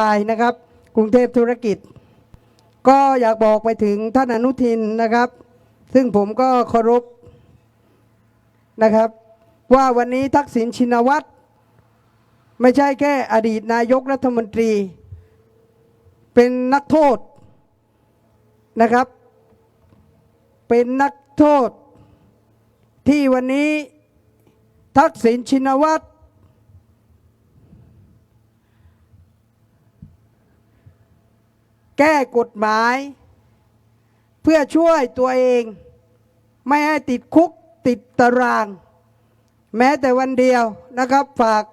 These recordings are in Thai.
ตายนะครับ กรุงเทพธุรกิจ ก็อยากบอกไปถึงท่านอนุทินนะครับ ซึ่งผมก็เคารพนะครับ ว่าวันนี้ทักษิณชินวัตรไม่ใช่แค่อดีตนายกรัฐมนตรี เป็นนักโทษนะครับ เป็นนักโทษที่วันนี้ทักษิณชินวัตร แก้กฎหมาย เพื่อช่วยตัวเอง ไม่ให้ติดคุกติดตาราง แม้แต่วันเดียวนะครับ ฝาก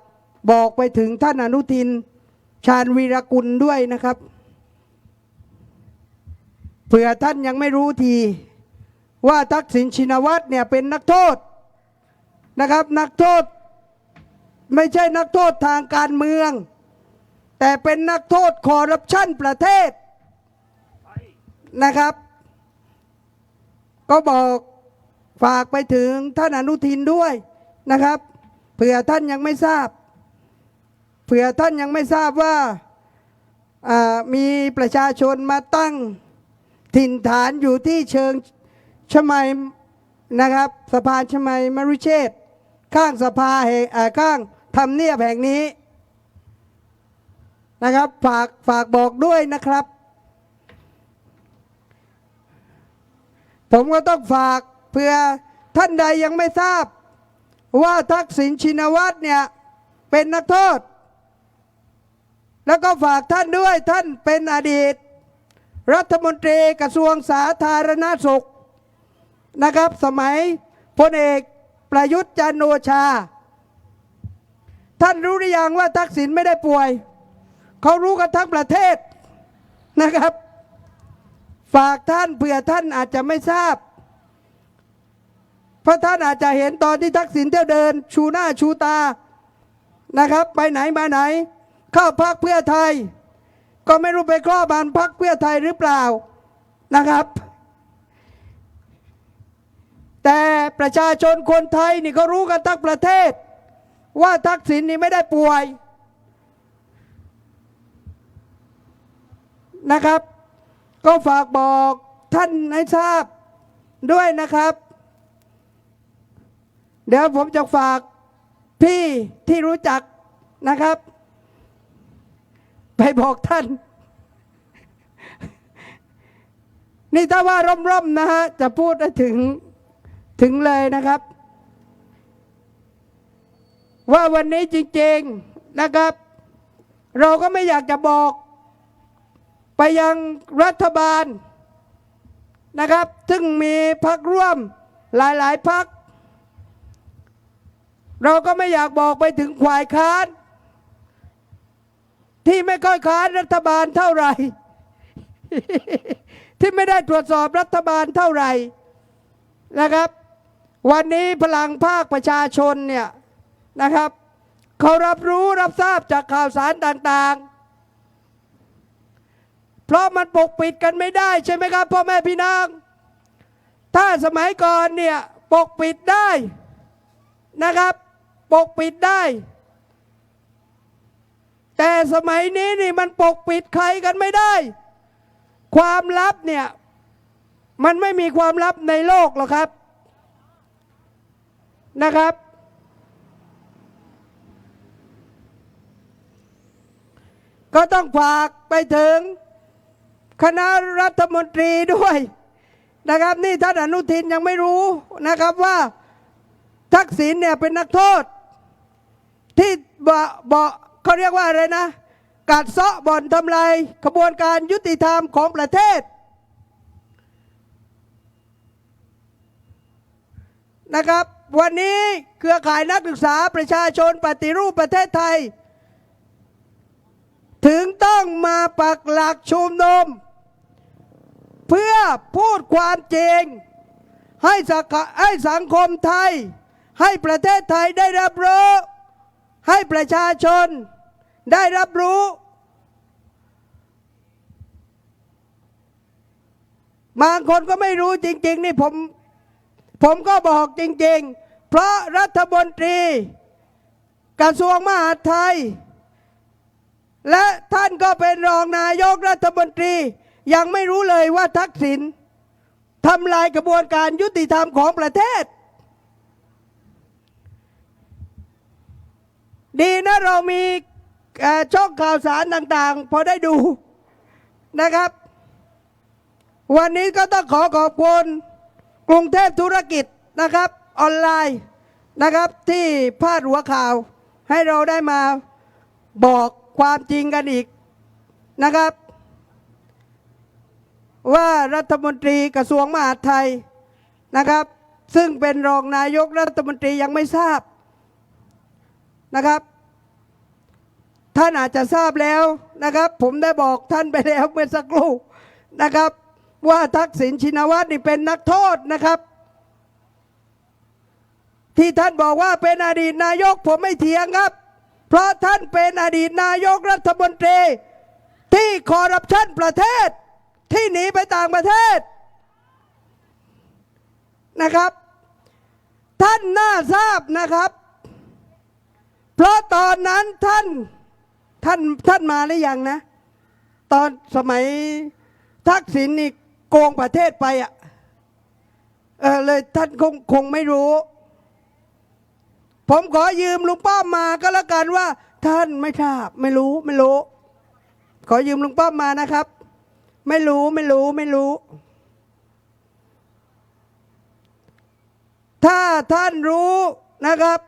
บอกไปถึงท่านอนุทิน ชาญวีรกุลด้วยนะครับเผื่อท่านยังไม่รู้ที ว่าทักษิณชินวัตรเนี่ยเป็นนักโทษนะครับ นักโทษ ไม่ใช่นักโทษทางการเมือง แต่เป็นนักโทษคอร์รัปชันประเทศ นะครับ ก็บอกฝากไปถึงท่านอนุทินด้วยนะครับเผื่อท่านยังไม่ทราบเผื่อท่านยังไม่ทราบว่าามีประชาชนมาตั้งถิ่นฐานอยู่ที่เชิงชมัยนะครับสะพานชมัยมรุเชษข้างสภาแห่งข้างทำเนียบแห่งนี้นะครับฝากฝากบอกด้วยนะครับ ผมก็ต้องฝากเพื่อท่านใดยังไม่ทราบ ว่าทักษิณชินวัตรเนี่ยเป็นนักโทษ แล้วก็ฝากท่านด้วยท่านเป็นอดีต รัฐมนตรีกระทรวงสาธารณสุขนะครับ สมัยพลเอกประยุทธ์จันทร์โอชา ท่านรู้หรือยังว่าทักษิณไม่ได้ป่วย เขารู้กันทั้งประเทศนะครับ ฝากท่านเผื่อท่านอาจจะไม่ทราบ เพราะท่านอาจจะเห็นตอนที่ทักษิณเที่ยวเดิน ชูหน้าชูตานะครับ ไปไหนมาไหน เข้าพักเพื่อไทย ก็ไม่รู้ไปครอบบานพักเพื่อไทยหรือเปล่านะครับ แต่ประชาชนคนไทยนี่ก็รู้กันทั้งประเทศ ว่าทักษิณนี่ไม่ได้ป่วยนะครับ ก็ฝากบอกท่านให้ทราบด้วยนะครับ เดี๋ยวผมจะฝากพี่ที่รู้จักนะครับ ไปบอกท่าน นี่ถ้าว่าร่มๆนะฮะ จะพูดถึงถึงเลยนะครับ ว่าวันนี้จริงๆนะครับ เราก็ไม่อยากจะบอก ไปยังรัฐบาลนะครับ ซึ่งมีพักร่วมหลายๆพัก เราก็ไม่อยากบอกไปถึงฝ่ายค้าน ที่ไม่ค่อยค้านรัฐบาลเท่าไหร่ ที่ไม่ได้ตรวจสอบรัฐบาลเท่าไหร่นะครับ วันนี้พลังภาคประชาชนเนี่ยนะครับเขารับรู้รับทราบจากข่าวสารต่าง เพราะมันปกปิดกันไม่ได้ใช่ไหมครับพ่อแม่พี่น้อง ถ้าสมัยก่อนเนี่ยปกปิดได้นะครับ ปกปิดได้ แต่สมัยนี้นี่มันปกปิดใครกันไม่ได้ ความลับเนี่ยมันไม่มีความลับในโลกหรอกครับนะครับ ก็ต้องฝากไปถึง คณะรัฐมนตรีด้วยนะครับนี่ท่านอนุทินยังไม่รู้นะครับว่าทักษิณเนี่ยเป็นนักโทษ ที่บเบาเขาเรียกว่าอะไรนะกัดเซาะบ่อนทำลายขบวนการยุติธรรมของประเทศนะครับ วันนี้เครือข่ายนักศึกษาประชาชนปฏิรูปประเทศไทย ถึงต้องมาปักหลักชุมนุม เพื่อพูดความจริง ให้สังคให้สังคมไทย ให้ประเทศไทยได้รับรู้ ให้ประชาชนได้รับรู้ บางคนก็ไม่รู้จริง ๆ นี่ผมผมก็บอกจริง ๆ เพราะรัฐมนตรี กระทรวงมหาดไทย และท่านก็เป็นรองนายกรัฐมนตรี ยังไม่รู้เลยว่าทักษิณทำลายกระบวนการยุติธรรมของประเทศ ดีนะเรามีช่องข่าวสารต่างๆ พอได้ดูนะครับ วันนี้ก็ต้องขอขอบคุณกรุงเทพธุรกิจนะครับ ออนไลน์นะครับที่พาดหัวข่าวให้เราได้มาบอกความจริงกันอีกนะครับ ว่ารัฐมนตรีกระทรวงมหาดไทยนะครับ ซึ่งเป็นรองนายกรัฐมนตรียังไม่ทราบนะครับ ท่านอาจจะทราบแล้วนะครับ ผมได้บอกท่านไปแล้วเมื่อสักครู่นะครับ ว่าทักษิณชินวัตรนี่เป็นนักโทษนะครับ ที่ท่านบอกว่าเป็นอดีตนายกผมไม่เถียงครับ เพราะท่านเป็นอดีตนายกรัฐมนตรีที่คอร์รัปชันประเทศ ที่หนีไปต่างประเทศนะครับ ท่านน่าทราบนะครับ เพราะตอนนั้นท่านท่านท่านมาหรือยังนะ ตอนสมัยทักษิณนี่โกงประเทศไปอะเออเลยท่านคงคงไม่รู้ ผมขอยืมลุงป้อมมาก็แล้วกันว่า ท่านไม่ทราบไม่รู้ไม่รู้ ขอยืมลุงป้อมมานะครับ ไม่รู้ไม่รู้ไม่รู้ ถ้าท่านรู้นะครับ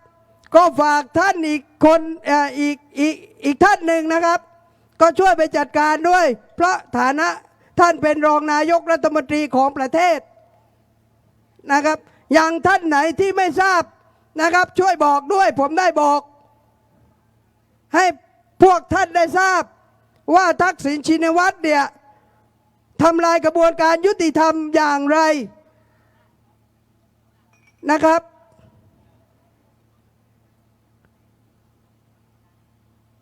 ก็ฝากท่านอีกคนอ่ออีกอีกอีกท่านหนึ่งนะครับ ก็ช่วยไปจัดการด้วย เพราะฐานะท่านเป็นรองนายกรัฐมนตรีของประเทศนะครับอย่างท่านไหนที่ไม่ทราบนะครับ ช่วยบอกด้วยผมได้บอก ให้พวกท่านได้ทราบว่าทักษิณชินวัตรเนี่ย ทำลายกระบวนการยุติธรรมอย่างไรนะครับ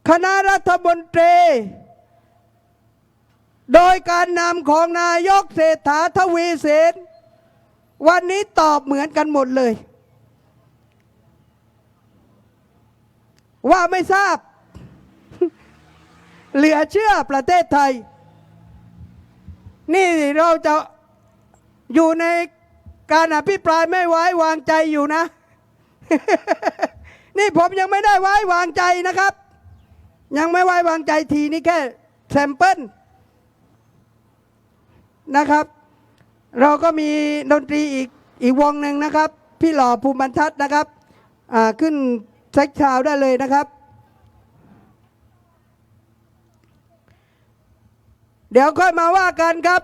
คณะรัฐมนตรี โดยการนำของนายกเศรษฐาทวีเสนวันนี้ตอบเหมือนกันหมดเลย ว่าไม่ทราบ เหลือเชื่อประเทศไทย นี่เราจะอยู่ในการอภิปรายไม่ไว้วางใจอยู่นะ นี่ผมยังไม่ได้ไว้วางใจนะครับ ยังไม่ไว้วางใจทีนี่แค่แซมเปิลนะครับ เราก็มีดนตรีอีกอีกวงหนึ่งนะครับ พี่หล่อภูมิบรรทัดนะครับขึ้นเซ็กชาวได้เลยนะครับ เดี๋ยวค่อยมาว่ากันครับ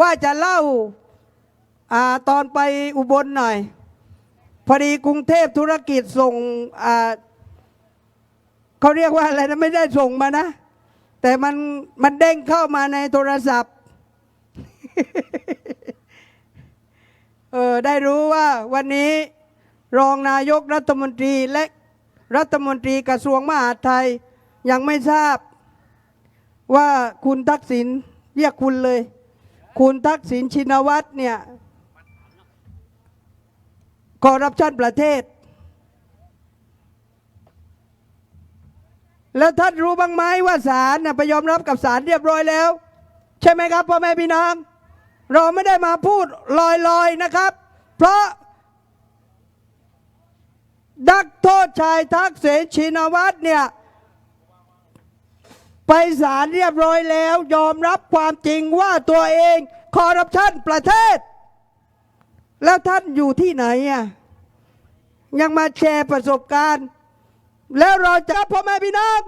ว่าจะเล่าอาตอนไปอุบลหน่อย พอดีกรุงเทพธุรกิจส่งเขาเรียกว่าอะไรนะไม่ได้ส่งมานะ แต่มันมันเด้งเข้ามาในโทรศัพท์เออได้รู้ว่าวันนี้รองนายกรัฐมนตรีและรัฐมนตรีกระทรวงมหาดไทยยังไม่ทราบ ว่าคุณทักษิณเรียกคุณเลย คุณทักษิณชินวัตรเนี่ยคอรัปชันประเทศ แล้วท่านรู้บ้างไหมว่าศาลน่ะไปยอมรับกับศาลเรียบร้อยแล้ว ใช่ไหมครับพ่อแม่พี่น้อง เราไม่ได้มาพูดลอยๆนะครับ เพราะดักโทษชายทักษิณชินวัตรเนี่ย ไปศาลเรียบร้อยแล้ว ยอมรับความจริงว่าตัวเองคอร์รัปชันประเทศ แล้วท่านอยู่ที่ไหนอะยังมาแชร์ประสบการณ์ แล้วเราจะพ่อแม่พี่น้อง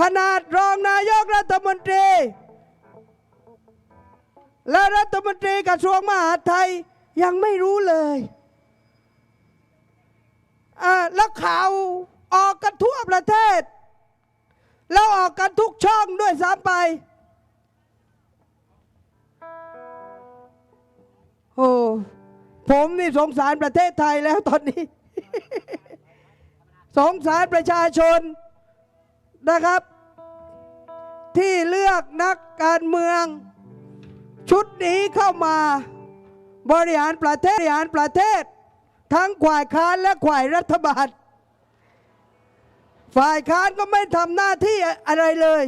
ขนาดรองนายกรัฐมนตรี และรัฐมนตรีกระทรวงมหาดไทยยังไม่รู้เลยอ่าแล้วข่าวออกกันทั่วประเทศ แล้วออกกันทุกช่องด้วยซ้ำไป โอ้ผมนี่สงสารประเทศไทยแล้วตอนนี้ สงสารประชาชนนะครับ ที่เลือกนักการเมือง ชุดนี้เข้ามา บริหารประเทศบริหารประเทศ ทั้งขวายค้านและขวายรัฐบาล ฝ่ายค้านก็ไม่ทำหน้าที่อะไรเลย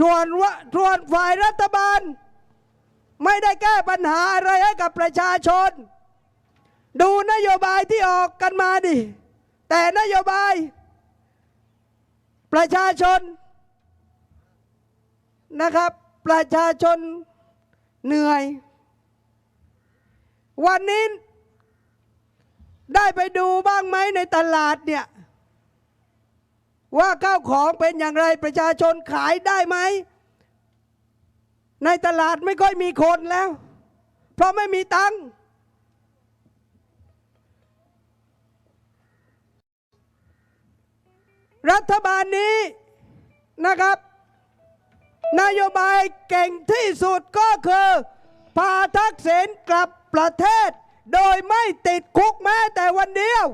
ส่วนว่าส่วนฝ่ายรัฐบาล ไม่ได้แก้ปัญหาอะไรให้กับประชาชน ดูนโยบายที่ออกกันมาดิ แต่นโยบาย ประชาชนนะครับ ประชาชนเหนื่อย วันนี้ได้ไปดูบ้างไหมในตลาดเนี่ย ว่าข้าวของเป็นอย่างไรประชาชนขายได้ไหม ในตลาดไม่ค่อยมีคนแล้ว เพราะไม่มีตังค์รัฐบาลนี้นะครับ นโยบายเก่งที่สุดก็คือ พาทักษิณกลับประเทศ โดยไม่ติดคุกแม้แต่วันเดียว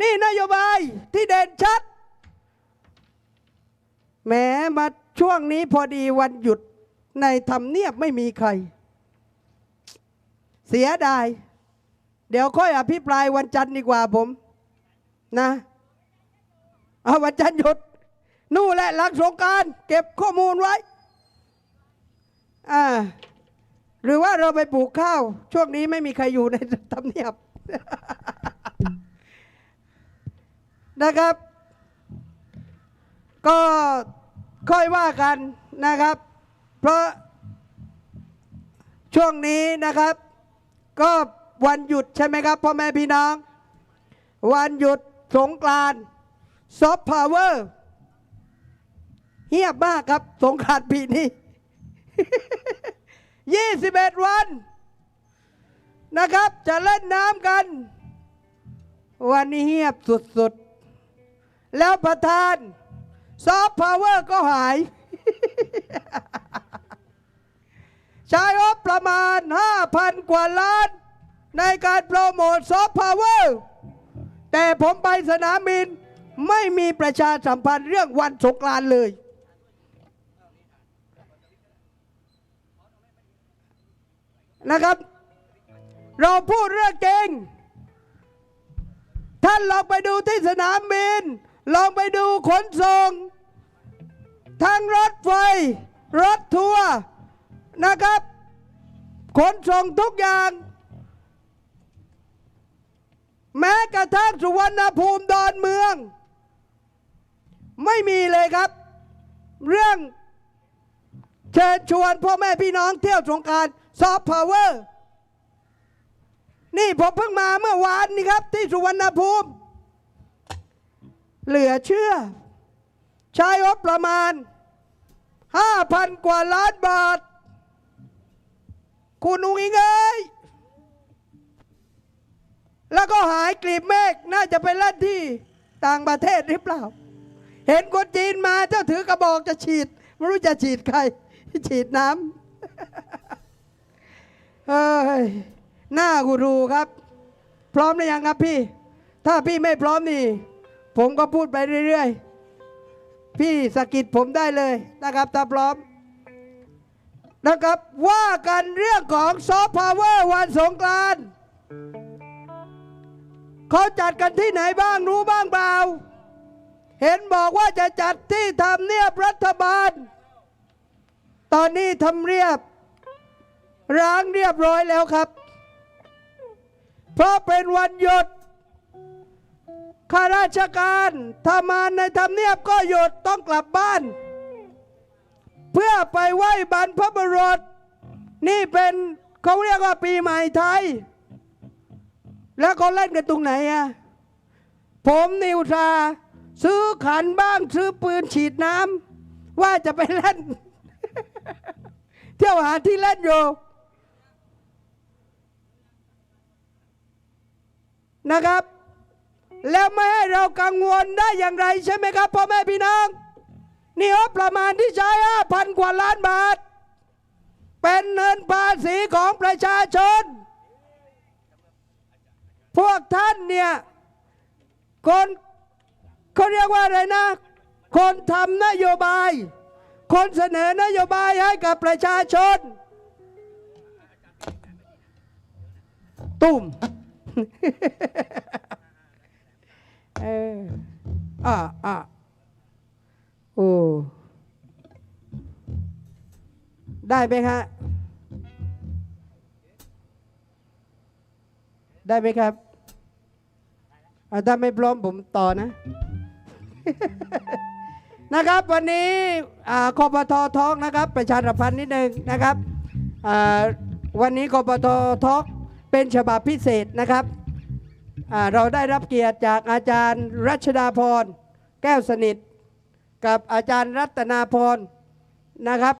นี่นโยบายที่เด่นชัด แม้มาช่วงนี้พอดีวันหยุดในทำเนียบไม่มีใคร เสียดาย เดี๋ยวค่อยอภิปรายวันจันทร์ดีกว่าผมนะเอาวันจันทร์หยุด นู่นแหละหลังสงการเก็บข้อมูลไว้อ่าหรือว่าเราไปปลูกข้าว ช่วงนี้ไม่มีใครอยู่ในทำเนียบนะครับ ก็ ค่อยว่ากันนะครับ เพราะช่วงนี้นะครับ ก็วันหยุดใช่ไหมครับพ่อแม่พี่น้อง วันหยุดสงกรานซอฟต์พาวเวอร์เฮียบมากครับสงกรานปีนี้ 21 วันนะครับ จะเล่นน้ำกัน วันนี้เฮียบสุดๆ แล้วประธาน ซอฟต์พาวเวอร์ก็หาย ใช้งบประมาณ 5,000 กว่าล้าน ในการโปรโมทซอฟต์พาวเวอร์แต่ผมไปสนามบินไม่มีประชาสัมพันธ์เรื่องวันสงกรานต์เลย นะครับ เราพูดเรื่องจริง ท่านลองไปดูที่สนามบิน ลองไปดูขนส่งทั้งรถไฟ รถทัวร์นะครับ ขนส่งทุกอย่าง แม้กระทั่งสุวรรณภูมิดอนเมือง ไม่มีเลยครับ เรื่องเชิญชวนพ่อแม่พี่น้องเที่ยวสงการซอฟต์พาวเวอร์นี่ผมเพิ่งมาเมื่อวานนี้ครับ ที่สุวรรณภูมิ เหลือเชื่อ ใช้งบประมาณ 5,000 กว่าล้านบาท คุณอุ้งอิงเอ้ยแล้วก็หายกลีบเมฆน่าจะไปเล่นที่ต่างประเทศหรือเปล่า เห็นคนจีนมาเจ้าถือกระบอกจะฉีด ไม่รู้จะฉีดใคร ฉีดน้ำเฮ้ยหน้ากูรูครับ พร้อมหรือยังครับพี่ ถ้าพี่ไม่พร้อมนี่ ผมก็พูดไปเรื่อยๆ พี่สะกิดผมได้เลยนะครับถ้าพร้อม นะครับว่ากันเรื่องของซอฟต์พาวเวอร์วันสงกรานต์เขาจัดกันที่ไหนบ้างรู้บ้างเปล่า เห็นบอกว่าจะจัดที่ทำเนียบรัฐบาล ตอนนี้ทำเรียบ ร้างเรียบร้อยแล้วครับ เพราะเป็นวันหยุด ข้าราชการทำงานในทำเนียบก็หยุดต้องกลับบ้าน เพื่อไปไหว้บรรพบุรุษนี่เป็นเขาเรียกว่าปีใหม่ไทย แล้วเขาเล่นกันตรงไหนอะผมนิวทาซื้อขันบ้างซื้อปืนฉีดน้ำว่าจะไปเล่น เที่ยวหาที่เล่นอยู่นะครับ แล้วไม่ให้เรากังวลได้อย่างไรใช่ไหมครับพ่อแม่พี่น้องนี่งบประมาณที่ใช้ห้าพันกว่าล้านบาท เป็นเงินภาษีของประชาชน พวกท่านเนี่ยคนเขาเรียกว่าอะไรนะ คนทำนโยบาย คนเสนอนโยบายให้กับประชาชน ตุ่ม เอออ่าอ่าโอ้ได้ไหมฮะได้ไหมครับถ้าไม่พร้อมผมต่อนะ นะครับวันนี้คอปทอทอกนะครับ ประชาสัมพันธ์นิดนึงนะครับ วันนี้คอปทอทอกเป็นฉบับพิเศษนะครับ เราได้รับเกียรติจากอาจารย์รัชดาพรแก้วสนิท กับอาจารย์รัตนาพรนะครับ